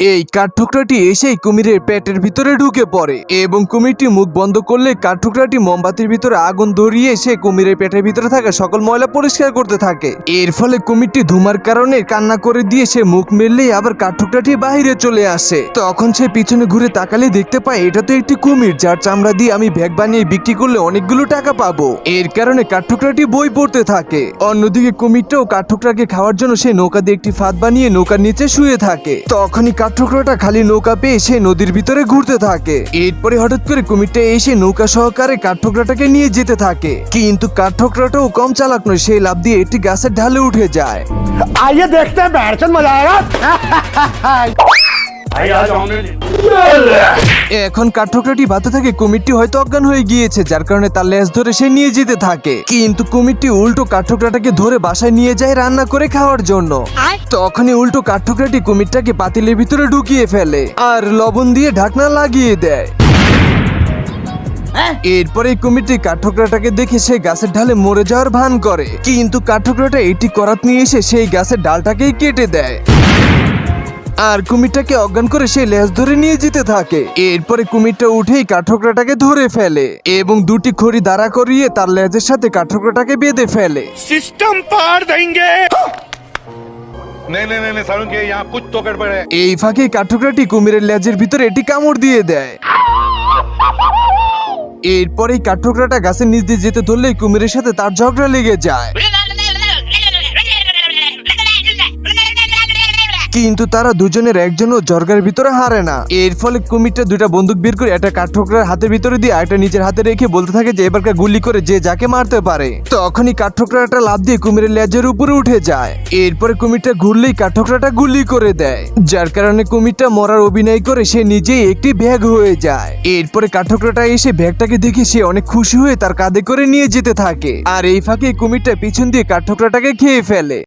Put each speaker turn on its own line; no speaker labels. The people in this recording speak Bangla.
এই কাঠঠোকরাটি এসেই কুমিরের পেটের ভিতরে ঢুকে পড়ে এবং কুমিরটি মুখ বন্ধ করলে কাঠঠোকরাটি মোমবাতির ভিতরে আগুন ধরিয়ে সে কুমিরের পেটের ভিতরে থাকা সকল ময়লা পরিষ্কার করতে থাকে। এর ফলে কুমিরটি ধুমার কারণে কান্না করে দিয়ে সে মুখ মেললেই আবার কাঠঠোকরাটি বাইরে চলে আসে। তখন সে পিছনে ঘুরে তাকালে দেখতে পায় এটা তো একটি কুমির, যার চামড়া দিয়ে আমি ব্যাগ বানিয়ে বিক্রি করলে অনেকগুলো টাকা পাবো। এর কারণে কাঠঠোকরাটি বই পড়তে থাকে। অন্যদিকে কুমিরটাও কাঠঠোকরাকে খাওয়ার জন্য সে নৌকা দিয়ে একটি ফাঁদ বানিয়ে নৌকার নিচে শুয়ে থাকে। তখনই কাঠঠুকরোটা খালি নৌকা পেয়ে সে নদীর ভিতরে ঘুরতে থাকে। এরপরে হঠাৎ করে কুমিরটা এসে নৌকা সহকারে কাঠঠোকরাটাকে নিয়ে যেতে থাকে। কিন্তু কাঠঠোকরাটাও কম চালাক নয়, সেই লাভ দিয়ে একটি গাছের ঢালে উঠে যায়।
আইয়ে
দেখতে বেড়ছেন মজা
এখন কাঠঠোকরাটি ভাতে থাকে কুমিরটি হয়তো অজ্ঞান হয়ে গিয়েছে যার কারণে তার লেজ ধরে সে নিয়ে যেতে থাকে। কিন্তু কুমিরটি উল্টো কাঠঠোকরাটাকে ধরে বাসায় নিয়ে যায় রান্না করে খাওয়ার জন্য। তখনই উল্টো কাঠঠোকরাটি কুমিরটাকে পাতিলের ভিতরে ঢুকিয়ে ফেলে আর লবণ দিয়ে ঢাকনা লাগিয়ে দেয়। এরপরে কুমিরটি কাঠঠোকরাটাকে দেখে সেই গাছের ঢালে মরে যাওয়ার ভান করে। কিন্তু কাঠঠোকরাটা এটি করাত নিয়ে এসে সেই গাছের ডালটাকেই কেটে দেয়। আর কুমিরটাকে অজ্ঞান করে সে লেজ ধরে নিয়ে যেতে থাকে। এরপরে কুমিরটা উঠেই কাঠকরাটাকে ধরে ফেলে এবং দুটি খড়ি দাঁড়া করিয়ে তার লেজের সাথে কাঠঠোকরাটাকে বেঁধে ফেলে।
সিস্টেম পার দেঙ্গে
এই ফাঁকে কাঠঠোকরাটি কুমিরের লেজের ভিতরে এটি কামড় দিয়ে দেয়। এরপরেই কাঠঠোকরাটা গাছের নিচ দিয়ে যেতে ধরলে কুমিরের সাথে তার ঝগড়া লেগে যায়। কিন্তু তারা দুজনের একজনও জর্গার ভিতরে হারে না। এর ফলে কুমিরটা দুইটা বন্দুক বের করে একটা কাঠঠোকরার হাতের ভিতরে দিয়ে একটা নিজের হাতে রেখে বলতে থাকে যে এবারকার গুলি করে যে যাকে মারতে পারে। তখনই কাঠঠোকরাটা লাভ দিয়ে কুমিরের লেজের উপরে উঠে যায়। এরপরে কুমিরটা ঘুরলেই কাঠঠোকরাটা গুলি করে দেয়। যার কারণে কুমিরটা মরার অভিনয় করে সে নিজেই একটি ব্যাগ হয়ে যায়। এরপরে কাঠঠোকরাটা এসে ব্যাগটাকে দেখে সে অনেক খুশি হয়ে তার কাঁধে করে নিয়ে যেতে থাকে। আর এই ফাঁকে কুমিরটা পিছন দিয়ে কাঠঠোকরাটাকে খেয়ে ফেলে।